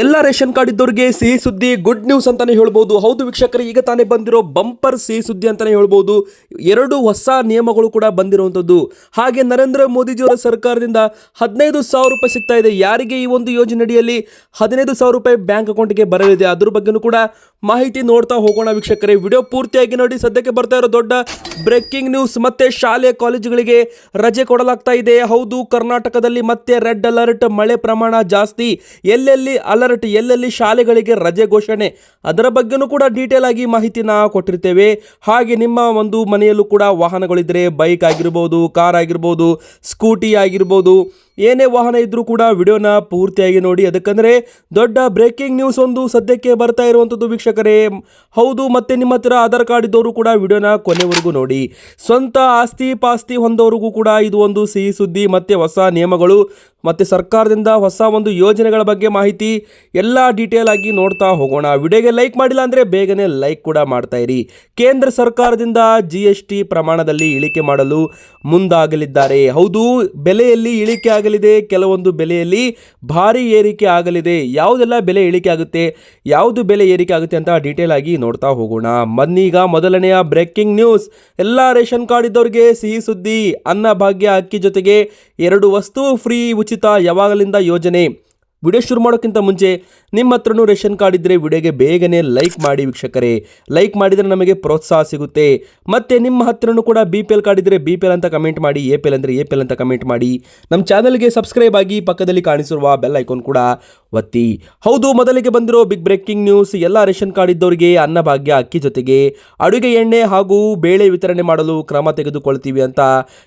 ಎಲ್ಲ ration card ಇದ್ದವರಿಗೆ ಸಿಹಿ ಸುದ್ದಿ ಗುಡ್ ನ್ಯೂಸ್ ಅಂತಾನೆ ಹೇಳ್ಬೋದು. ಹೌದು ವೀಕ್ಷಕರೇ, ಈಗ ತಾನೇ ಬಂದಿರೋ ಬಂಪರ್ ಸಿಹಿ ಸುದ್ದಿ ಅಂತಾನೆ ಹೇಳ್ಬೋದು. ಎರಡು ಹೊಸ ನಿಯಮಗಳು ಕೂಡ ಬಂದಿರುವಂಥದ್ದು. ಹಾಗೆ ನರೇಂದ್ರ ಮೋದಿಜಿಯವರ ಸರ್ಕಾರದಿಂದ ಹದಿನೈದು ಸಾವಿರ ರೂಪಾಯಿ ಸಿಗ್ತಾ ಇದೆ. ಯಾರಿಗೆ ಈ ಒಂದು ಯೋಜನೆ ಅಡಿಯಲ್ಲಿ ಹದಿನೈದು ಸಾವಿರ ರೂಪಾಯಿ ಬ್ಯಾಂಕ್ ಅಕೌಂಟ್ಗೆ ಬರಲಿದೆ? ಅದ್ರ ಬಗ್ಗೆನೂ ಕೂಡ ಮಾಹಿತಿ ನೋಡ್ತಾ ಹೋಗೋಣ ವೀಕ್ಷಕರೇ. ವಿಡಿಯೋ ಪೂರ್ತಿಯಾಗಿ ನೋಡಿ. ಸದ್ಯಕ್ಕೆ ಬರ್ತಾ ಇರೋ ದೊಡ್ಡ ಬ್ರೇಕಿಂಗ್ ನ್ಯೂಸ್. ಮತ್ತೆ ಶಾಲೆ ಕಾಲೇಜುಗಳಿಗೆ ರಜೆ ಕೊಡಲಾಗ್ತಾ ಇದೆ. ಹೌದು, ಕರ್ನಾಟಕದಲ್ಲಿ ಮತ್ತೆ ರೆಡ್ ಅಲರ್ಟ್. ಮಳೆ ಪ್ರಮಾಣ ಜಾಸ್ತಿ. ಎಲ್ಲೆಲ್ಲಿ ಅಲರ್ಟ್ ಎಲ್ಲೆಲ್ಲಿ ಶಾಲೆಗಳಿಗೆ ರಜೆ ಘೋಷಣೆ? ಅದರ ಬಗ್ಗೆನೂ ಕೂಡ ಡೀಟೇಲ್ ಆಗಿ ಮಾಹಿತಿನ ಕೊಟ್ಟಿರ್ತೇವೆ. ಹಾಗೆ ನಿಮ್ಮ ಒಂದು ಮನೆಯಲ್ಲೂ ಕೂಡ ವಾಹನಗಳಿದ್ರೆ ಬೈಕ್ ಆಗಿರ್ಬೋದು ಕಾರ್ ಆಗಿರ್ಬೋದು ಸ್ಕೂಟಿ ಆಗಿರ್ಬೋದು ಏನೇ ವಾಹನ ಇದ್ರೂ ಕೂಡ ವಿಡಿಯೋನ ಪೂರ್ತಿಯಾಗಿ ನೋಡಿ. ಅದಕ್ಕಂದರೆ ದೊಡ್ಡ ಬ್ರೇಕಿಂಗ್ ನ್ಯೂಸ್ ಒಂದು ಸದ್ಯಕ್ಕೆ ಬರ್ತಾ ಇರುವಂಥದ್ದು ವೀಕ್ಷಕರೇ. ಹೌದು, ಮತ್ತೆ ನಿಮ್ಮ ಹತ್ರ ಆಧಾರ್ ಕಾರ್ಡ್ ಇದ್ದವರು ಕೂಡ ವಿಡಿಯೋನ ಕೊನೆವರೆಗೂ ನೋಡಿ. ಸ್ವಂತ ಆಸ್ತಿ ಪಾಸ್ತಿ ಹೊಂದವರಿಗೂ ಕೂಡ ಇದು ಒಂದು ಸಿಹಿ ಸುದ್ದಿ. ಮತ್ತೆ ಹೊಸ ನಿಯಮಗಳು, ಮತ್ತೆ ಸರ್ಕಾರದಿಂದ ಹೊಸ ಒಂದು ಯೋಜನೆಗಳ ಬಗ್ಗೆ ಮಾಹಿತಿ ಎಲ್ಲ ಡೀಟೇಲ್ ಆಗಿ ನೋಡ್ತಾ ಹೋಗೋಣ. ವಿಡಿಯೋಗೆ ಲೈಕ್ ಮಾಡಿಲ್ಲ ಅಂದರೆ ಬೇಗನೆ ಲೈಕ್ ಕೂಡ ಮಾಡ್ತಾ ಇರಿ. ಕೇಂದ್ರ ಸರ್ಕಾರದಿಂದ ಜಿ ಪ್ರಮಾಣದಲ್ಲಿ ಇಳಿಕೆ ಮಾಡಲು ಮುಂದಾಗಲಿದ್ದಾರೆ. ಹೌದು, ಬೆಲೆಯಲ್ಲಿ ಇಳಿಕೆ ಆಗಲಿದೆ, ಕೆಲವೊಂದು ಬೆಲೆಯಲ್ಲಿ ಭಾರಿ ಏರಿಕೆ ಆಗಲಿದೆ. ಯಾವುದೆಲ್ಲ ಬೆಲೆ ಇಳಿಕೆ ಆಗುತ್ತೆ, ಯಾವುದು ಬೆಲೆ ಏರಿಕೆ ಆಗುತ್ತೆ ಅಂತ ಡೀಟೇಲ್ ಆಗಿ ನೋಡ್ತಾ ಹೋಗೋಣ. ಮನ್ನೀಗ ಮೊದಲನೆಯ ಬ್ರೇಕಿಂಗ್ ನ್ಯೂಸ್ ಎಲ್ಲ ರೇಷನ್ ಕಾರ್ಡ್ ಇದ್ದವರಿಗೆ ಸಿಹಿ ಸುದ್ದಿ, ಅನ್ನ, ಭಾಗ್ಯ, ಅಕ್ಕಿ ಜೊತೆಗೆ ಎರಡು ವಸ್ತು ಫ್ರೀ ಉಚಿತ, ಯಾವಾಗಲಿಂದ ಯೋಜನೆ. ವಿಡಿಯೋ ಶುರು ಮಾಡೋಕ್ಕಿಂತ ಮುಂಚೆ, ನಿಮ್ಮ ಹತ್ರನೂ ರೇಷನ್ ಕಾರ್ಡ್ ಇದ್ದರೆ ವಿಡಿಯೋಗೆ ಬೇಗನೆ ಲೈಕ್ ಮಾಡಿ ವೀಕ್ಷಕರೇ. ಲೈಕ್ ಮಾಡಿದರೆ ನಮಗೆ ಪ್ರೋತ್ಸಾಹ ಸಿಗುತ್ತೆ. ಮತ್ತು ನಿಮ್ಮ ಹತ್ರನೂ ಕೂಡ ಬಿ ಪಿ ಎಲ್ ಕಾರ್ಡ್ ಇದ್ದರೆ ಬಿ ಪಿ ಎಲ್ ಅಂತ ಕಮೆಂಟ್ ಮಾಡಿ, ಎ ಪಿ ಎಲ್ ಅಂದರೆ ಎ ಪಿ ಎಲ್ ಅಂತ ಕಮೆಂಟ್ ಮಾಡಿ. ನಮ್ಮ ಚಾನಲ್ಗೆ ಸಬ್ಸ್ಕ್ರೈಬ್ ಆಗಿ ಪಕ್ಕದಲ್ಲಿ ಕಾಣಿಸಿರುವ ಬೆಲ್ ಐಕಾನ್ ಕೂಡ ಒತ್ತಿ ಹೌದು, ಮೊದಲಿಗೆ ಬಂದಿರೋ ಬಿಗ್ ಬ್ರೇಕಿಂಗ್ ನ್ಯೂಸ್ ಎಲ್ಲ ರೇಷನ್ ಕಾರ್ಡ್ ಇದ್ದವರಿಗೆ ಅನ್ನಭಾಗ್ಯ, ಅಕ್ಕಿ ಜೊತೆಗೆ ಅಡುಗೆ ಎಣ್ಣೆ ಹಾಗೂ ಬೇಳೆ ವಿತರಣೆ ಮಾಡಲು ಕ್ರಮ ತೆಗೆದುಕೊಳ್ತೀವಿ ಅಂತ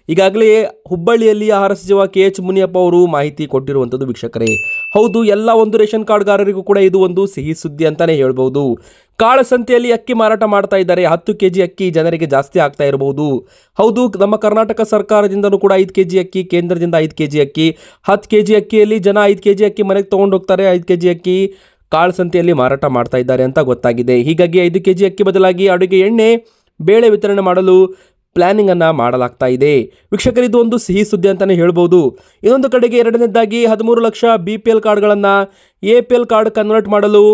ಈಗಾಗಲೇ ಹುಬ್ಬಳ್ಳಿಯಲ್ಲಿ ಆಹಾರ ಸಚಿವ ಕೆ. ಎಚ್. ಮುನಿಯಪ್ಪ ಅವರು ಮಾಹಿತಿ ಕೊಟ್ಟಿರುವಂಥದ್ದು ವೀಕ್ಷಕರೇ. ಹೌದು, ಎಲ್ಲ ಒಂದು ರೇಷನ್ ಕಾರ್ಡ್ಗಾರರಿಗೂ ಕೂಡ ಇದು ಒಂದು ಸಿಹಿ ಸುದ್ದಿ ಅಂತಾನೆ ಹೇಳ್ಬೋದು. ಕಾಳಸಂತೆಯಲ್ಲಿ ಅಕ್ಕಿ ಮಾರಾಟ ಮಾಡ್ತಾ ಇದ್ದಾರೆ. ಹತ್ತು ಕೆ ಜಿ ಅಕ್ಕಿ ಜನರಿಗೆ ಜಾಸ್ತಿ ಆಗ್ತಾ ಇರಬಹುದು. ಹೌದು, ನಮ್ಮ ಕರ್ನಾಟಕ ಸರ್ಕಾರದಿಂದಲೂ ಕೂಡ ಐದು ಕೆ ಜಿ ಅಕ್ಕಿ, ಕೇಂದ್ರದಿಂದ ಐದು ಕೆ ಜಿ ಅಕ್ಕಿ, ಹತ್ತು ಕೆ ಜಿ ಅಕ್ಕಿಯಲ್ಲಿ ಜನ ಐದು ಕೆ ಜಿ ಅಕ್ಕಿ ಮನೆಗೆ ತೊಗೊಂಡು ಹೋಗ್ತಾರೆ. ಐದು ಕೆ ಜಿ ಅಕ್ಕಿ ಕಾಳಸಂತೆಯಲ್ಲಿ ಮಾರಾಟ ಮಾಡ್ತಾ ಇದ್ದಾರೆ ಅಂತ ಗೊತ್ತಾಗಿದೆ. ಹೀಗಾಗಿ ಐದು ಕೆ ಜಿ ಅಕ್ಕಿ ಬದಲಾಗಿ ಅಡುಗೆ ಎಣ್ಣೆ, ಬೇಳೆ ವಿತರಣೆ ಮಾಡಲು ಪ್ಲಾನಿಂಗ್ ಅನ್ನ ಮಾಡಲಾಗ್ತಾ ಇದೆ. ವೀಕ್ಷಕರು, ಇದು ಒಂದು ಸಿಹಿ ಸುದ್ದಿ ಅಂತಾನೆ ಹೇಳ್ಬೋದು. ಇನ್ನೊಂದು ಕಡೆಗೆ ಎರಡನೇದಾಗಿ ಹದಿಮೂರು ಲಕ್ಷ ಬಿ ಪಿ ಎಲ್ ಕಾರ್ಡ್ಗಳನ್ನು A P L card convert ಮಾಡಲು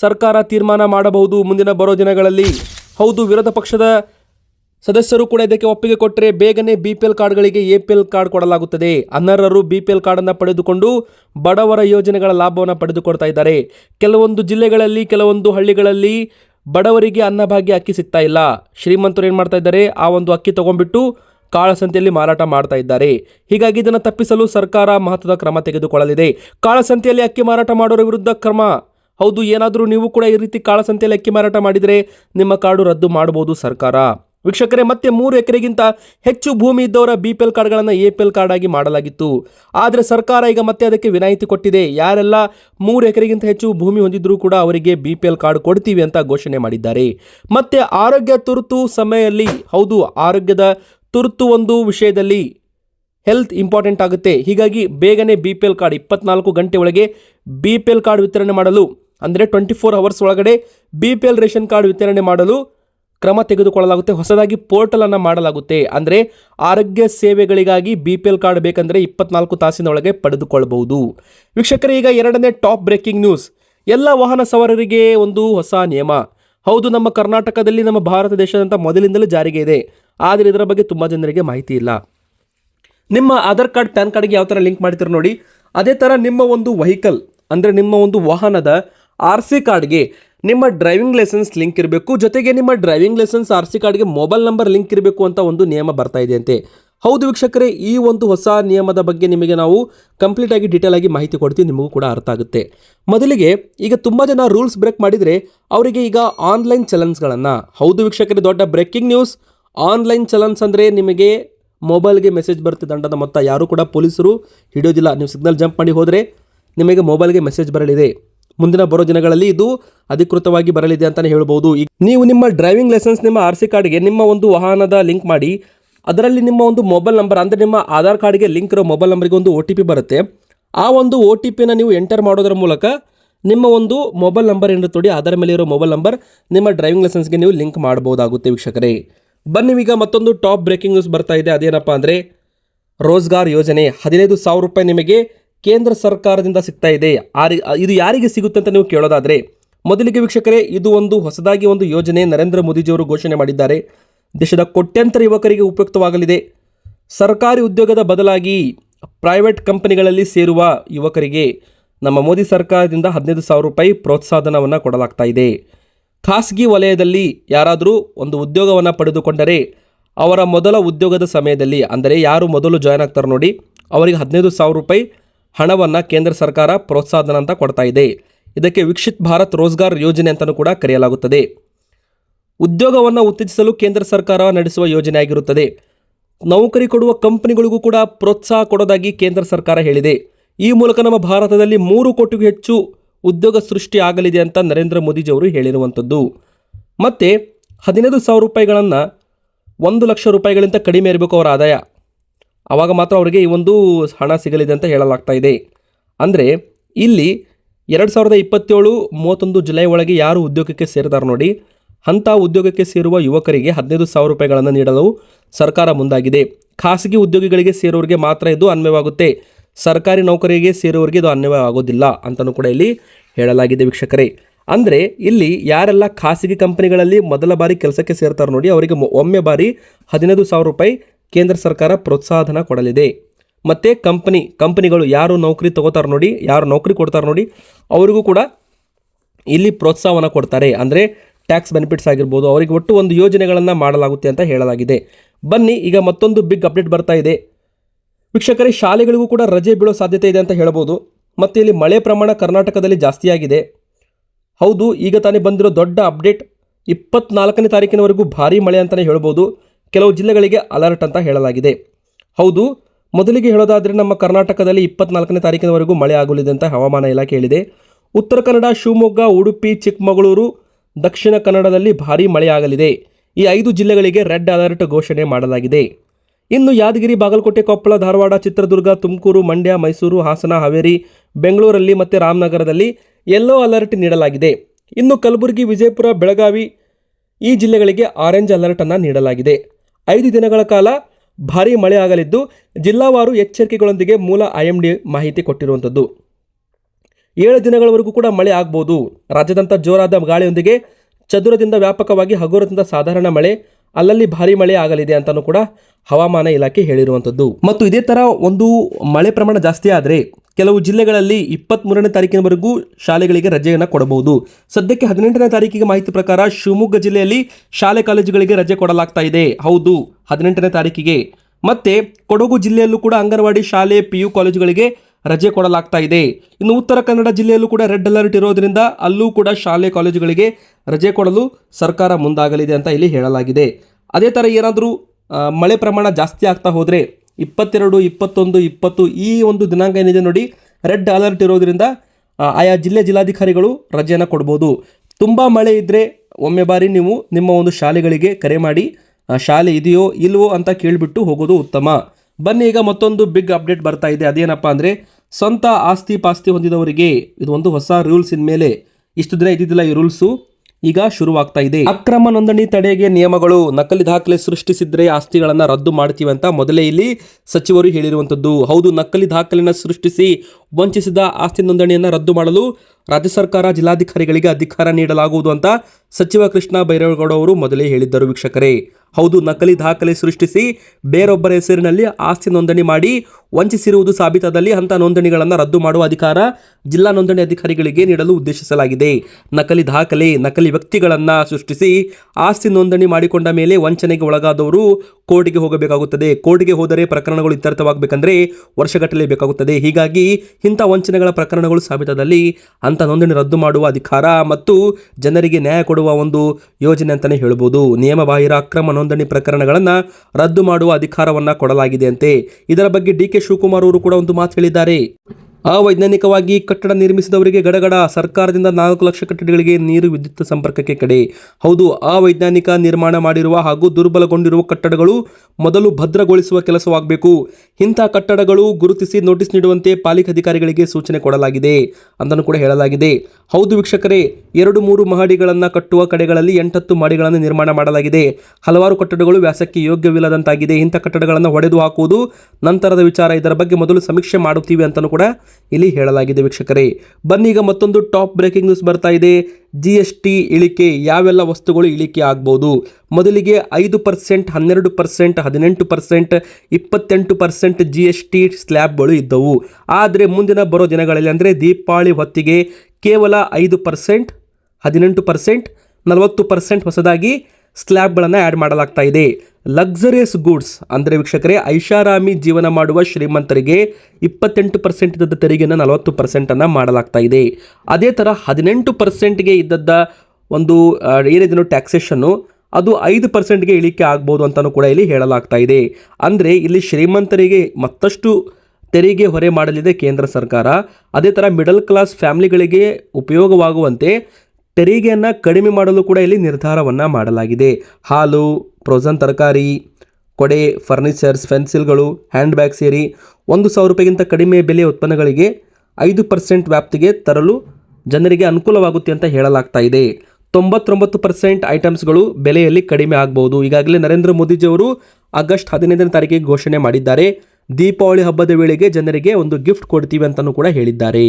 ಸರ್ಕಾರ ತೀರ್ಮಾನ ಮಾಡಬಹುದು ಮುಂದಿನ ಬರೋ ದಿನಗಳಲ್ಲಿ. ಹೌದು, ವಿರೋಧ ಪಕ್ಷದ ಸದಸ್ಯರು ಕೂಡ ಇದಕ್ಕೆ ಒಪ್ಪಿಗೆ ಕೊಟ್ಟರೆ ಬೇಗನೆ ಬಿ ಪಿ ಎಲ್ ಕಾರ್ಡ್ಗಳಿಗೆ ಎ ಪಿ ಎಲ್ ಕಾರ್ಡ್ ಕೊಡಲಾಗುತ್ತದೆ. ಅನರ್ಹರು ಬಿ ಪಿ ಎಲ್ ಕಾರ್ಡನ್ನು ಪಡೆದುಕೊಂಡು ಬಡವರ ಯೋಜನೆಗಳ ಲಾಭವನ್ನು ಪಡೆದುಕೊಡ್ತಾ ಇದ್ದಾರೆ. ಕೆಲವೊಂದು ಜಿಲ್ಲೆಗಳಲ್ಲಿ, ಕೆಲವೊಂದು ಹಳ್ಳಿಗಳಲ್ಲಿ ಬಡವರಿಗೆ ಅನ್ನಭಾಗ್ಯ ಅಕ್ಕಿ ಸಿಗ್ತಾ ಇಲ್ಲ. ಶ್ರೀಮಂತರು ಏನು ಮಾಡ್ತಾ ಇದ್ದಾರೆ? ಆ ಒಂದು ಅಕ್ಕಿ ತಗೊಂಡ್ಬಿಟ್ಟು ಕಾಳಸಂತೆಯಲ್ಲಿ ಮಾರಾಟ ಮಾಡ್ತಾ ಇದ್ದಾರೆ. ಹೀಗಾಗಿ ಇದನ್ನು ತಪ್ಪಿಸಲು ಸರ್ಕಾರ ಮಹತ್ವದ ಕ್ರಮ ತೆಗೆದುಕೊಳ್ಳಲಿದೆ. ಕಾಳಸಂತೆಯಲ್ಲಿ ಅಕ್ಕಿ ಮಾರಾಟ ಮಾಡೋರ ವಿರುದ್ಧ ಕ್ರಮ ಹೌದು, ಏನಾದರೂ ನೀವು ಕೂಡ ಈ ರೀತಿ ಕಾಳಸಂತೆಯಲ್ಲಿ ಅಕ್ಕಿ ಮಾರಾಟ ಮಾಡಿದರೆ ನಿಮ್ಮ ಕಾರ್ಡು ರದ್ದು ಮಾಡಬಹುದು ಸರ್ಕಾರ. ವೀಕ್ಷಕರೇ, ಮತ್ತೆ ಮೂರು ಎಕರೆಗಿಂತ ಹೆಚ್ಚು ಭೂಮಿ ಇದ್ದವರ ಬಿ ಪಿ ಎಲ್ ಕಾರ್ಡ್ಗಳನ್ನು ಎ ಪಿ ಎಲ್ ಕಾರ್ಡ್ ಆಗಿ ಮಾಡಲಾಗಿತ್ತು. ಆದರೆ ಸರ್ಕಾರ ಈಗ ಮತ್ತೆ ಅದಕ್ಕೆ ವಿನಾಯಿತಿ ಕೊಟ್ಟಿದೆ. ಯಾರೆಲ್ಲ ಮೂರು ಎಕರೆಗಿಂತ ಹೆಚ್ಚು ಭೂಮಿ ಹೊಂದಿದ್ರೂ ಕೂಡ ಅವರಿಗೆ ಬಿ ಪಿ ಎಲ್ ಕಾರ್ಡ್ ಕೊಡ್ತೀವಿ ಅಂತ ಘೋಷಣೆ ಮಾಡಿದ್ದಾರೆ. ಮತ್ತೆ ಆರೋಗ್ಯ ತುರ್ತು ಸಮಯದಲ್ಲಿ, ಹೌದು, ಆರೋಗ್ಯದ ತುರ್ತು ಒಂದು ವಿಷಯದಲ್ಲಿ ಹೆಲ್ತ್ ಇಂಪಾರ್ಟೆಂಟ್ ಆಗುತ್ತೆ. ಹೀಗಾಗಿ ಬೇಗನೆ ಬಿ ಪಿ ಎಲ್ ಕಾರ್ಡ್ ಇಪ್ಪತ್ನಾಲ್ಕು ಗಂಟೆ ಒಳಗೆ ಬಿ ಪಿ ಎಲ್ ಕಾರ್ಡ್ ವಿತರಣೆ ಮಾಡಲು ಅಂದರೆ ಟ್ವೆಂಟಿ ಫೋರ್ ಅವರ್ಸ್ ಒಳಗಡೆ B P L ration card ವಿತರಣೆ ಮಾಡಲು ಕ್ರಮ ತೆಗೆದುಕೊಳ್ಳಲಾಗುತ್ತೆ. ಹೊಸದಾಗಿ ಪೋರ್ಟಲನ್ನು ಮಾಡಲಾಗುತ್ತೆ. ಅಂದರೆ ಆರೋಗ್ಯ ಸೇವೆಗಳಿಗಾಗಿ ಬಿ ಪಿ ಎಲ್ ಕಾರ್ಡ್ ಬೇಕಂದರೆ ಇಪ್ಪತ್ನಾಲ್ಕು ತಾಸಿನೊಳಗೆ ಪಡೆದುಕೊಳ್ಳಬಹುದು ವೀಕ್ಷಕರೇ, ಈಗ ಎರಡನೇ ಟಾಪ್ ಬ್ರೇಕಿಂಗ್ ನ್ಯೂಸ್ ಎಲ್ಲ ವಾಹನ ಸವಾರರಿಗೆ ಒಂದು ಹೊಸ ನಿಯಮ. ಹೌದು, ನಮ್ಮ ಕರ್ನಾಟಕದಲ್ಲಿ ನಮ್ಮ ಭಾರತ ದೇಶದಂತ ಮೊದಲಿಂದಲೂ ಜಾರಿಗೆ ಇದೆ. ಆದರೆ ಇದರ ಬಗ್ಗೆ ತುಂಬ ಜನರಿಗೆ ಮಾಹಿತಿ ಇಲ್ಲ. ನಿಮ್ಮ ಆಧಾರ್ ಕಾರ್ಡ್, ಪ್ಯಾನ್ ಕಾರ್ಡ್ಗೆ ಯಾವ ಥರ ಲಿಂಕ್ ಮಾಡ್ತೀರ ನೋಡಿ. ಅದೇ ಥರ ನಿಮ್ಮ ಒಂದು ವೆಹಿಕಲ್ ಅಂದರೆ ನಿಮ್ಮ ಒಂದು ವಾಹನದ ಆರ್ ಸಿ ಕಾರ್ಡ್ಗೆ ನಿಮ್ಮ ಡ್ರೈವಿಂಗ್ ಲೈಸೆನ್ಸ್ ಲಿಂಕ್ ಇರಬೇಕು. ಜೊತೆಗೆ ನಿಮ್ಮ ಡ್ರೈವಿಂಗ್ ಲೈಸೆನ್ಸ್ ಆರ್ ಸಿ ಕಾರ್ಡ್ಗೆ ಮೊಬೈಲ್ ನಂಬರ್ ಲಿಂಕ್ ಇರಬೇಕು ಅಂತ ಒಂದು ನಿಯಮ ಬರ್ತಾ ಇದೆ ಅಂತೆ. ಹೌದು ವೀಕ್ಷಕರೇ, ಈ ಒಂದು ಹೊಸ ನಿಯಮದ ಬಗ್ಗೆ ನಿಮಗೆ ನಾವು ಕಂಪ್ಲೀಟ್ ಆಗಿ ಡೀಟೇಲ್ ಆಗಿ ಮಾಹಿತಿ ಕೊಡ್ತೀವಿ, ನಿಮಗೂ ಕೂಡ ಅರ್ಥ ಆಗುತ್ತೆ. ಮೊದಲಿಗೆ ಈಗ ತುಂಬ ಜನ ರೂಲ್ಸ್ ಬ್ರೇಕ್ ಮಾಡಿದರೆ ಅವರಿಗೆ ಈಗ ಆನ್ಲೈನ್ ಚಲನ್ಸ್ಗಳನ್ನು. ಹೌದು ವೀಕ್ಷಕರೇ, ದೊಡ್ಡ ಬ್ರೇಕಿಂಗ್ ನ್ಯೂಸ್. ಆನ್ಲೈನ್ ಚಲನ್ಸ್ ಅಂದರೆ ನಿಮಗೆ ಮೊಬೈಲ್ಗೆ ಮೆಸೇಜ್ ಬರುತ್ತೆ ದಂಡದ ಮೊತ್ತ. ಯಾರೂ ಕೂಡ ಪೊಲೀಸರು ಹಿಡಿಯೋದಿಲ್ಲ. ನೀವು ಸಿಗ್ನಲ್ ಜಂಪ್ ಮಾಡಿ ಹೋದರೆ ನಿಮಗೆ ಮೊಬೈಲ್ಗೆ ಮೆಸೇಜ್ ಬರಲಿದೆ. ಮುಂದಿನ ಬರೋ ದಿನಗಳಲ್ಲಿ ಇದು ಅಧಿಕೃತವಾಗಿ ಬರಲಿದೆ ಅಂತಲೇ ಹೇಳ್ಬೋದು. ನೀವು ನಿಮ್ಮ ಡ್ರೈವಿಂಗ್ ಲೈಸೆನ್ಸ್, ನಿಮ್ಮ ಆರ್ ಸಿ ಕಾರ್ಡ್ಗೆ ನಿಮ್ಮ ಒಂದು ವಾಹನದ ಲಿಂಕ್ ಮಾಡಿ, ಅದರಲ್ಲಿ ನಿಮ್ಮ ಒಂದು ಮೊಬೈಲ್ ನಂಬರ್ ಅಂದರೆ ನಿಮ್ಮ ಆಧಾರ್ ಕಾರ್ಡ್ಗೆ ಲಿಂಕ್ ಇರೋ ಮೊಬೈಲ್ ನಂಬರ್ಗೆ ಒಂದು ಒ ಟಿ ಪಿ ಬರುತ್ತೆ. ಆ ಒಂದು ಒ ಟಿ ಪಿನ ನೀವು ಎಂಟರ್ ಮಾಡೋದ್ರ ಮೂಲಕ ನಿಮ್ಮ ಒಂದು ಮೊಬೈಲ್ ನಂಬರ್ ಏನು ತೊಡಿ, ಅದರ ಮೇಲೆ ಇರೋ ಮೊಬೈಲ್ ನಂಬರ್ ನಿಮ್ಮ ಡ್ರೈವಿಂಗ್ ಲೈಸೆನ್ಸ್ಗೆ ನೀವು ಲಿಂಕ್ ಮಾಡ್ಬೋದಾಗುತ್ತೆ ವೀಕ್ಷಕರೇ. ಬನ್ನಿ ಈಗ ಮತ್ತೊಂದು ಟಾಪ್ ಬ್ರೇಕಿಂಗ್ ನ್ಯೂಸ್ ಬರ್ತಾ ಇದೆ. ಅದೇನಪ್ಪ ಅಂದರೆ ರೋಜ್ಗಾರ್ ಯೋಜನೆ. ಹದಿನೈದು ಸಾವಿರ ರೂಪಾಯಿ ನಿಮಗೆ ಕೇಂದ್ರ ಸರ್ಕಾರದಿಂದ ಸಿಗ್ತಾ ಇದೆ. ಇದು ಯಾರಿಗೆ ಸಿಗುತ್ತೆ ಅಂತ ನೀವು ಕೇಳೋದಾದರೆ, ಮೊದಲಿಗೆ ವೀಕ್ಷಕರೇ, ಇದು ಒಂದು ಹೊಸದಾಗಿ ಒಂದು ಯೋಜನೆ ನರೇಂದ್ರ ಮೋದಿಜಿಯವರು ಘೋಷಣೆ ಮಾಡಿದ್ದಾರೆ. ದೇಶದ ಕೋಟ್ಯಂತರ ಯುವಕರಿಗೆ ಉಪಯುಕ್ತವಾಗಲಿದೆ. ಸರ್ಕಾರಿ ಉದ್ಯೋಗದ ಬದಲಾಗಿ ಪ್ರೈವೇಟ್ ಕಂಪನಿಗಳಲ್ಲಿ ಸೇರುವ ಯುವಕರಿಗೆ ನಮ್ಮ ಮೋದಿ ಸರ್ಕಾರದಿಂದ ಹದಿನೈದು ಸಾವಿರ ರೂಪಾಯಿ ಪ್ರೋತ್ಸಾಹನವನ್ನು ಕೊಡಲಾಗ್ತಾ ಇದೆ. ಖಾಸಗಿ ವಲಯದಲ್ಲಿ ಯಾರಾದರೂ ಒಂದು ಉದ್ಯೋಗವನ್ನು ಪಡೆದುಕೊಂಡರೆ, ಅವರ ಮೊದಲ ಉದ್ಯೋಗದ ಸಮಯದಲ್ಲಿ, ಅಂದರೆ ಯಾರು ಮೊದಲು ಜಾಯ್ನ್ ಆಗ್ತಾರೋ ನೋಡಿ, ಅವರಿಗೆ ಹದಿನೈದು ಸಾವಿರ ರೂಪಾಯಿ ಹಣವನ್ನು ಕೇಂದ್ರ ಸರ್ಕಾರ ಪ್ರೋತ್ಸಾಹಧನ ಅಂತ ಕೊಡ್ತಾ ಇದೆ. ಇದಕ್ಕೆ ವಿಕಸಿತ್ ಭಾರತ್ ರೋಜ್ಗಾರ್ ಯೋಜನೆ ಅಂತಲೂ ಕೂಡ ಕರೆಯಲಾಗುತ್ತದೆ. ಉದ್ಯೋಗವನ್ನು ಉತ್ತೇಜಿಸಲು ಕೇಂದ್ರ ಸರ್ಕಾರ ನಡೆಸುವ ಯೋಜನೆ ಆಗಿರುತ್ತದೆ ನೌಕರಿ ಕೊಡುವ ಕಂಪನಿಗಳಿಗೂ ಕೂಡ ಪ್ರೋತ್ಸಾಹ ಕೊಡೋದಾಗಿ ಕೇಂದ್ರ ಸರ್ಕಾರ ಹೇಳಿದೆ. ಈ ಮೂಲಕ ನಮ್ಮ ಭಾರತದಲ್ಲಿ ಮೂರು ಕೋಟಿಗೂ ಹೆಚ್ಚು ಉದ್ಯೋಗ ಸೃಷ್ಟಿ ಆಗಲಿದೆ ಅಂತ ನರೇಂದ್ರ ಮೋದಿಜಿಯವರು ಹೇಳಿರುವಂಥದ್ದು ಮತ್ತು ಹದಿನೈದು ಸಾವಿರ ರೂಪಾಯಿಗಳನ್ನು ಒಂದು ಲಕ್ಷ ರೂಪಾಯಿಗಳಿಂದ ಕಡಿಮೆ ಇರಬೇಕು ಅವರ ಆದಾಯ. ಆವಾಗ ಮಾತ್ರ ಅವರಿಗೆ ಈ ಒಂದು ಹಣ ಸಿಗಲಿದೆ ಅಂತ ಹೇಳಲಾಗ್ತಾ ಇದೆ. ಅಂದರೆ, ಇಲ್ಲಿ ಎರಡು ಸಾವಿರದ ಇಪ್ಪತ್ತೇಳು ಮೂವತ್ತೊಂದು ಜುಲೈ ಒಳಗೆ ಯಾರು ಉದ್ಯೋಗಕ್ಕೆ ಸೇರಿದಾರೆ ನೋಡಿ, ಅಂಥ ಉದ್ಯೋಗಕ್ಕೆ ಸೇರುವ ಯುವಕರಿಗೆ ಹದಿನೈದು ಸಾವಿರ ರೂಪಾಯಿಗಳನ್ನು ನೀಡಲು ಸರ್ಕಾರ ಮುಂದಾಗಿದೆ. ಖಾಸಗಿ ಉದ್ಯೋಗಿಗಳಿಗೆ ಸೇರೋರಿಗೆ ಮಾತ್ರ ಇದು ಅನ್ವಯವಾಗುತ್ತೆ. ಸರ್ಕಾರಿ ನೌಕರಿಗೆ ಸೇರೋರಿಗೆ ಇದು ಅನ್ವಯ ಆಗೋದಿಲ್ಲ ಅಂತಲೂ ಕೂಡ ಇಲ್ಲಿ ಹೇಳಲಾಗಿದೆ ವೀಕ್ಷಕರೇ. ಅಂದರೆ, ಇಲ್ಲಿ ಯಾರೆಲ್ಲ ಖಾಸಗಿ ಕಂಪನಿಗಳಲ್ಲಿ ಮೊದಲ ಬಾರಿ ಕೆಲಸಕ್ಕೆ ಸೇರ್ತಾರೆ ನೋಡಿ, ಅವರಿಗೆ ಒಮ್ಮೆ ಬಾರಿ ಹದಿನೈದು ಸಾವಿರ ರೂಪಾಯಿ ಕೇಂದ್ರ ಸರ್ಕಾರ ಪ್ರೋತ್ಸಾಹಧನ ಕೊಡಲಿದೆ. ಮತ್ತು ಕಂಪನಿ, ಕಂಪನಿಗಳು ಯಾರು ನೌಕರಿ ತಗೋತಾರೆ ನೋಡಿ, ಯಾರು ನೌಕರಿ ಕೊಡ್ತಾರೆ ನೋಡಿ, ಅವರಿಗೂ ಕೂಡ ಇಲ್ಲಿ ಪ್ರೋತ್ಸಾಹನ ಕೊಡ್ತಾರೆ. ಅಂದರೆ ಟ್ಯಾಕ್ಸ್ ಬೆನಿಫಿಟ್ಸ್ ಆಗಿರ್ಬೋದು, ಅವರಿಗೆ ಒಟ್ಟು ಒಂದು ಯೋಜನೆಗಳನ್ನು ಮಾಡಲಾಗುತ್ತೆ ಅಂತ ಹೇಳಲಾಗಿದೆ. ಬನ್ನಿ, ಈಗ ಮತ್ತೊಂದು ಬಿಗ್ ಅಪ್ಡೇಟ್ ಬರ್ತಾ ಇದೆ. ವೀಕ್ಷಕರೇ, ಶಾಲೆಗಳಿಗೂ ಕೂಡ ರಜೆ ಬೀಳೋ ಸಾಧ್ಯತೆ ಇದೆ ಅಂತ ಹೇಳ್ಬೋದು. ಮತ್ತು ಇಲ್ಲಿ ಮಳೆ ಪ್ರಮಾಣ ಕರ್ನಾಟಕದಲ್ಲಿ ಜಾಸ್ತಿಯಾಗಿದೆ. ಹೌದು, ಈಗ ತಾನೇ ಬಂದಿರೋ ದೊಡ್ಡ ಅಪ್ಡೇಟ್ ಇಪ್ಪತ್ನಾಲ್ಕನೇ ತಾರೀಕಿನವರೆಗೂ ಭಾರೀ ಮಳೆ ಅಂತಲೇ ಹೇಳ್ಬೋದು. ಕೆಲವು ಜಿಲ್ಲೆಗಳಿಗೆ ಅಲರ್ಟ್ ಅಂತ ಹೇಳಲಾಗಿದೆ. ಹೌದು, ಮೊದಲಿಗೆ ಹೇಳೋದಾದರೆ ನಮ್ಮ ಕರ್ನಾಟಕದಲ್ಲಿ ಇಪ್ಪತ್ನಾಲ್ಕನೇ ತಾರೀಕಿನವರೆಗೂ ಮಳೆ ಆಗಲಿದೆ ಅಂತ ಹವಾಮಾನ ಇಲಾಖೆ ಹೇಳಿದೆ. ಉತ್ತರ ಕನ್ನಡ, ಶಿವಮೊಗ್ಗ, ಉಡುಪಿ, ಚಿಕ್ಕಮಗಳೂರು, ದಕ್ಷಿಣ ಕನ್ನಡದಲ್ಲಿ ಭಾರೀ ಮಳೆಯಾಗಲಿದೆ ಈ ಐದು ಜಿಲ್ಲೆಗಳಿಗೆ ರೆಡ್ ಅಲರ್ಟ್ ಘೋಷಣೆ ಮಾಡಲಾಗಿದೆ. ಇನ್ನು ಯಾದಗಿರಿ, ಬಾಗಲಕೋಟೆ, ಕೊಪ್ಪಳ, ಧಾರವಾಡ, ಚಿತ್ರದುರ್ಗ, ತುಮಕೂರು, ಮಂಡ್ಯ, ಮೈಸೂರು, ಹಾಸನ, ಹಾವೇರಿ, ಬೆಂಗಳೂರಲ್ಲಿ ಮತ್ತು ರಾಮನಗರದಲ್ಲಿ ಯೆಲ್ಲೋ ಅಲರ್ಟ್ ನೀಡಲಾಗಿದೆ. ಇನ್ನು ಕಲಬುರಗಿ, ವಿಜಯಪುರ, ಬೆಳಗಾವಿ ಈ ಜಿಲ್ಲೆಗಳಿಗೆ ಆರೆಂಜ್ ಅಲರ್ಟನ್ನು ನೀಡಲಾಗಿದೆ. ಐದು ದಿನಗಳ ಕಾಲ ಭಾರೀ ಮಳೆ ಆಗಲಿದ್ದು ಜಿಲ್ಲಾವಾರು ಎಚ್ಚರಿಕೆಗಳೊಂದಿಗೆ ಮೂಲ ಐ ಎಂ ಡಿ ಮಾಹಿತಿ ಕೊಟ್ಟಿರುವಂಥದ್ದು. ಏಳು ದಿನಗಳವರೆಗೂ ಕೂಡ ಮಳೆ ಆಗ್ಬೋದು. ರಾಜ್ಯದಂಥ ಜೋರಾದ ಗಾಳಿಯೊಂದಿಗೆ ಚದುರದಿಂದ ವ್ಯಾಪಕವಾಗಿ ಹಗುರದಿಂದ ಸಾಧಾರಣ ಮಳೆ, ಅಲ್ಲಲ್ಲಿ ಭಾರಿ ಮಳೆ ಆಗಲಿದೆ ಅಂತಲೂ ಕೂಡ ಹವಾಮಾನ ಇಲಾಖೆ ಹೇಳಿರುವಂಥದ್ದು. ಮತ್ತು ಇದೇ ಥರ ಒಂದು ಮಳೆ ಪ್ರಮಾಣ ಜಾಸ್ತಿ ಆದರೆ ಕೆಲವು ಜಿಲ್ಲೆಗಳಲ್ಲಿ ಇಪ್ಪತ್ತ್ಮೂರನೇ ತಾರೀಕಿನವರೆಗೂ ಶಾಲೆಗಳಿಗೆ ರಜೆಯನ್ನು ಕೊಡಬಹುದು. ಸದ್ಯಕ್ಕೆ ಹದಿನೆಂಟನೇ ತಾರೀಕಿಗೆ ಮಾಹಿತಿ ಪ್ರಕಾರ ಶಿವಮೊಗ್ಗ ಜಿಲ್ಲೆಯಲ್ಲಿ ಶಾಲೆ ಕಾಲೇಜುಗಳಿಗೆ ರಜೆ ಕೊಡಲಾಗ್ತಾ ಇದೆ. ಹೌದು, ಹದಿನೆಂಟನೇ ತಾರೀಕಿಗೆ. ಮತ್ತೆ ಕೊಡಗು ಜಿಲ್ಲೆಯಲ್ಲೂ ಕೂಡ ಅಂಗನವಾಡಿ ಶಾಲೆ ಪಿ ಯು ಕಾಲೇಜುಗಳಿಗೆ ರಜೆ ಕೊಡಲಾಗ್ತಾ ಇದೆ. ಇನ್ನು ಉತ್ತರ ಕನ್ನಡ ಜಿಲ್ಲೆಯಲ್ಲೂ ಕೂಡ ರೆಡ್ ಅಲರ್ಟ್ ಇರೋದ್ರಿಂದ ಅಲ್ಲೂ ಕೂಡ ಶಾಲೆ ಕಾಲೇಜುಗಳಿಗೆ ರಜೆ ಕೊಡಲು ಸರ್ಕಾರ ಮುಂದಾಗಲಿದೆ ಅಂತ ಇಲ್ಲಿ ಹೇಳಲಾಗಿದೆ. ಅದೇ ಥರ ಏನಾದರೂ ಮಳೆ ಪ್ರಮಾಣ ಜಾಸ್ತಿ ಆಗ್ತಾ ಹೋದರೆ ಇಪ್ಪತ್ತೆರಡು, ಇಪ್ಪತ್ತೊಂದು, ಇಪ್ಪತ್ತು ಈ ಒಂದು ದಿನಾಂಕ ಏನಿದೆ ನೋಡಿ, ರೆಡ್ ಅಲರ್ಟ್ ಇರೋದ್ರಿಂದ ಆಯಾ ಜಿಲ್ಲೆ ಜಿಲ್ಲಾಧಿಕಾರಿಗಳು ರಜೆಯನ್ನು ಕೊಡ್ಬೋದು. ತುಂಬ ಮಳೆ ಇದ್ದರೆ ಒಮ್ಮೆ ಬಾರಿ ನೀವು ನಿಮ್ಮ ಒಂದು ಶಾಲೆಗಳಿಗೆ ಕರೆ ಮಾಡಿ ಶಾಲೆ ಇದೆಯೋ ಇಲ್ವೋ ಅಂತ ಕೇಳಿಬಿಟ್ಟು ಹೋಗೋದು ಉತ್ತಮ. ಬನ್ನಿ ಈಗ ಮತ್ತೊಂದು ಬಿಗ್ ಅಪ್ಡೇಟ್ ಬರ್ತಾ ಇದೆ. ಅದೇನಪ್ಪ ಅಂದರೆ, ಸ್ವಂತ ಆಸ್ತಿ ಪಾಸ್ತಿ ಹೊಂದಿದವರಿಗೆ ಇದು ಒಂದು ಹೊಸ ರೂಲ್ಸ್ ಇನ್ಮೇಲೆ. ಇಷ್ಟು ದಿನ ಇದ್ದಿದ್ದಿಲ್ಲ ಈ ರೂಲ್ಸು ಈಗ ಶುರುವಾಗ್ತಾ ಇದೆ. ಅಕ್ರಮ ನೋಂದಣಿ ತಡೆಗೆ ನಿಯಮಗಳು ನಕಲಿ ದಾಖಲೆ ಸೃಷ್ಟಿಸಿದ್ರೆ ಆಸ್ತಿಗಳನ್ನು ರದ್ದು ಮಾಡ್ತೀವಿ ಅಂತ ಮೊದಲೇ ಇಲ್ಲಿ ಸಚಿವರು ಹೇಳಿರುವಂಥದ್ದು. ಹೌದು, ನಕಲಿ ದಾಖಲೆಯನ್ನು ಸೃಷ್ಟಿಸಿ ವಂಚಿಸಿದ ಆಸ್ತಿ ನೋಂದಣಿಯನ್ನು ರದ್ದು ಮಾಡಲು ರಾಜ್ಯ ಸರ್ಕಾರ ಜಿಲ್ಲಾಧಿಕಾರಿಗಳಿಗೆ ಅಧಿಕಾರ ನೀಡಲಾಗುವುದು ಅಂತ ಸಚಿವ ಕೃಷ್ಣ ಬೈರೇಗೌಡ ಅವರು ಮೊದಲೇ ಹೇಳಿದ್ದರು ವೀಕ್ಷಕರೇ. ಹೌದು, ನಕಲಿ ದಾಖಲೆ ಸೃಷ್ಟಿಸಿ ಬೇರೊಬ್ಬರ ಹೆಸರಿನಲ್ಲಿ ಆಸ್ತಿ ನೋಂದಣಿ ಮಾಡಿ ವಂಚಿಸಿರುವುದು ಸಾಬೀತಾದಲ್ಲಿ ಅಂಥ ನೋಂದಣಿಗಳನ್ನು ರದ್ದು ಮಾಡುವ ಅಧಿಕಾರ ಜಿಲ್ಲಾ ನೋಂದಣಿ ಅಧಿಕಾರಿಗಳಿಗೆ ನೀಡಲು ಉದ್ದೇಶಿಸಲಾಗಿದೆ. ನಕಲಿ ದಾಖಲೆ, ನಕಲಿ ವ್ಯಕ್ತಿಗಳನ್ನು ಸೃಷ್ಟಿಸಿ ಆಸ್ತಿ ನೋಂದಣಿ ಮಾಡಿಕೊಂಡ ಮೇಲೆ ವಂಚನೆಗೆ ಒಳಗಾದವರು ಕೋರ್ಟಿಗೆ ಹೋಗಬೇಕಾಗುತ್ತದೆ. ಕೋರ್ಟಿಗೆ ಹೋದರೆ ಪ್ರಕರಣಗಳು ಇತ್ಯರ್ಥವಾಗಬೇಕಂದ್ರೆ ವರ್ಷಗಟ್ಟಲೆ ಬೇಕಾಗುತ್ತದೆ. ಹೀಗಾಗಿ ಇಂಥ ವಂಚನೆಗಳ ಪ್ರಕರಣಗಳು ಸಾಬೀತಾದಲ್ಲಿ ಅಂಥ ನೋಂದಣಿ ರದ್ದು ಮಾಡುವ ಅಧಿಕಾರ ಮತ್ತು ಜನರಿಗೆ ನ್ಯಾಯ ಕೊಡುವ ಒಂದು ಯೋಜನೆ ಅಂತಲೇ ಹೇಳ್ಬೋದು. ನಿಯಮಬಾಹಿರ ಅಕ್ರಮ ನೋಂದಣಿ ಪ್ರಕರಣಗಳನ್ನು ರದ್ದು ಮಾಡುವ ಅಧಿಕಾರವನ್ನು ಕೊಡಲಾಗಿದೆ ಅಂತೆ ಇದರ ಬಗ್ಗೆ ಡಿ ಕೆ ಶಿವಕುಮಾರ್ ಅವರು ಕೂಡ ಒಂದು ಮಾತು ಹೇಳಿದ್ದಾರೆ. ಅವೈಜ್ಞಾನಿಕವಾಗಿ ಕಟ್ಟಡ ನಿರ್ಮಿಸಿದವರಿಗೆ ಗಡಗಡ, ಸರ್ಕಾರದಿಂದ ನಾಲ್ಕು ಲಕ್ಷ ಕಟ್ಟಡಗಳಿಗೆ ನೀರು ವಿದ್ಯುತ್ ಸಂಪರ್ಕಕ್ಕೆ ಕಡೆ. ಹೌದು, ಅವೈಜ್ಞಾನಿಕ ನಿರ್ಮಾಣ ಮಾಡಿರುವ ಹಾಗೂ ದುರ್ಬಲಗೊಂಡಿರುವ ಕಟ್ಟಡಗಳು ಮೊದಲು ಭದ್ರಗೊಳಿಸುವ ಕೆಲಸವಾಗಬೇಕು. ಇಂಥ ಕಟ್ಟಡಗಳು ಗುರುತಿಸಿ ನೋಟಿಸ್ ನೀಡುವಂತೆ ಪಾಲಿಕೆ ಅಧಿಕಾರಿಗಳಿಗೆ ಸೂಚನೆ ಕೊಡಲಾಗಿದೆ ಅಂತಲೂ ಕೂಡ ಹೇಳಲಾಗಿದೆ. ಹೌದು ವೀಕ್ಷಕರೇ, ಎರಡು ಮೂರು ಮಹಡಿಗಳನ್ನು ಕಟ್ಟುವ ಕಡೆಗಳಲ್ಲಿ ಎಂಟತ್ತು ಮಹಡಿಗಳನ್ನು ನಿರ್ಮಾಣ ಮಾಡಲಾಗಿದೆ. ಹಲವಾರು ಕಟ್ಟಡಗಳು ವ್ಯಾಸಕ್ಕೆ ಯೋಗ್ಯವಿಲ್ಲದಂತಾಗಿದೆ. ಇಂಥ ಕಟ್ಟಡಗಳನ್ನು ಹೊಡೆದು ಹಾಕುವುದು ನಂತರದ ವಿಚಾರ. ಇದರ ಬಗ್ಗೆ ಮೊದಲು ಸಮೀಕ್ಷೆ ಮಾಡುತ್ತೀವಿ ಅಂತಲೂ ಕೂಡ ಇಲ್ಲಿ ಹೇಳಲಾಗಿದೆ ವೀಕ್ಷಕರೇ. ಬನ್ನಿ, ಈಗ ಮತ್ತೊಂದು ಟಾಪ್ ಬ್ರೇಕಿಂಗ್ ನ್ಯೂಸ್ ಬರ್ತಾ ಇದೆ. ಜಿ ಎಸ್ ಟಿ ಇಳಿಕೆ, ಯಾವೆಲ್ಲ ವಸ್ತುಗಳು ಇಳಿಕೆ ಆಗ್ಬೋದು? ಮೊದಲಿಗೆ ಐದು ಪರ್ಸೆಂಟ್, ಹನ್ನೆರಡು ಪರ್ಸೆಂಟ್, ಹದಿನೆಂಟು ಪರ್ಸೆಂಟ್, ಇಪ್ಪತ್ತೆಂಟು ಪರ್ಸೆಂಟ್ ಜಿ ಎಸ್ ಟಿ ಸ್ಲ್ಯಾಬ್ಗಳು ಇದ್ದವು. ಆದರೆ ಮುಂದಿನ ಬರೋ ದಿನಗಳಲ್ಲಿ ಅಂದರೆ ದೀಪಾವಳಿ ಹೊತ್ತಿಗೆ ಕೇವಲ ಐದು ಪರ್ಸೆಂಟ್, ಹದಿನೆಂಟು ಪರ್ಸೆಂಟ್, ನಲವತ್ತು ಪರ್ಸೆಂಟ್ ಹೊಸದಾಗಿ ಸ್ಲ್ಯಾಬ್ಗಳನ್ನು ಆ್ಯಡ್ ಮಾಡಲಾಗ್ತಾ ಇದೆ. ಲಕ್ಸರಿಯಸ್ ಗೂಡ್ಸ್ ಅಂದರೆ ವೀಕ್ಷಕರೇ, ಐಷಾರಾಮಿ ಜೀವನ ಮಾಡುವ ಶ್ರೀಮಂತರಿಗೆ ಇಪ್ಪತ್ತೆಂಟು ಪರ್ಸೆಂಟ್ ಇದ್ದದ್ದ ತೆರಿಗೆಯನ್ನು ನಲವತ್ತು ಪರ್ಸೆಂಟನ್ನು ಮಾಡಲಾಗ್ತಾ ಇದೆ. ಅದೇ ಥರ ಹದಿನೆಂಟು ಪರ್ಸೆಂಟ್ಗೆ ಇದ್ದದ್ದ ಒಂದು ಏನಿದೆಯೋ ಟ್ಯಾಕ್ಸೇಷನ್ನು ಅದು ಐದು ಪರ್ಸೆಂಟ್ಗೆ ಇಳಿಕೆ ಆಗ್ಬೋದು ಅಂತಲೂ ಕೂಡ ಇಲ್ಲಿ ಹೇಳಲಾಗ್ತಾ ಇದೆ. ಅಂದರೆ ಇಲ್ಲಿ ಶ್ರೀಮಂತರಿಗೆ ಮತ್ತಷ್ಟು ತೆರಿಗೆ ಹೊರೆ ಮಾಡಲಿದೆ ಕೇಂದ್ರ ಸರ್ಕಾರ. ಅದೇ ಥರ ಮಿಡಲ್ ಕ್ಲಾಸ್ ಫ್ಯಾಮಿಲಿಗಳಿಗೆ ಉಪಯೋಗವಾಗುವಂತೆ ತೆರಿಗೆಯನ್ನು ಕಡಿಮೆ ಮಾಡಲು ಕೂಡ ಇಲ್ಲಿ ನಿರ್ಧಾರವನ್ನು ಮಾಡಲಾಗಿದೆ. ಹಾಲು ಫ್ರೋಝನ್ ತರಕಾರಿ, ಕೊಡೆ ಫರ್ನಿಚರ್ಸ್ ಪೆನ್ಸಿಲ್ಗಳು ಹ್ಯಾಂಡ್ ಬ್ಯಾಗ್ ಸೇರಿ ಒಂದು ಸಾವಿರ ರೂಪಾಯಿಗಿಂತ ಕಡಿಮೆ ಬೆಲೆಯ ಉತ್ಪನ್ನಗಳಿಗೆ ಐದು ಪರ್ಸೆಂಟ್ ವ್ಯಾಪ್ತಿಗೆ ತರಲು ಜನರಿಗೆ ಅನುಕೂಲವಾಗುತ್ತೆ ಅಂತ ಹೇಳಲಾಗ್ತಾ ಇದೆ. ತೊಂಬತ್ತೊಂಬತ್ತು ಪರ್ಸೆಂಟ್ ಐಟಮ್ಸ್ಗಳು ಬೆಲೆಯಲ್ಲಿ ಕಡಿಮೆ ಆಗಬಹುದು ಈಗಾಗಲೇ ನರೇಂದ್ರ ಮೋದಿಜಿಯವರು ಆಗಸ್ಟ್ ಹದಿನೈದನೇ ತಾರೀಕಿಗೆ ಘೋಷಣೆ ಮಾಡಿದ್ದಾರೆ. ದೀಪಾವಳಿ ಹಬ್ಬದ ವೇಳೆಗೆ ಜನರಿಗೆ ಒಂದು ಗಿಫ್ಟ್ ಕೊಡ್ತೀವಿ ಅಂತಲೂ ಕೂಡ ಹೇಳಿದ್ದಾರೆ.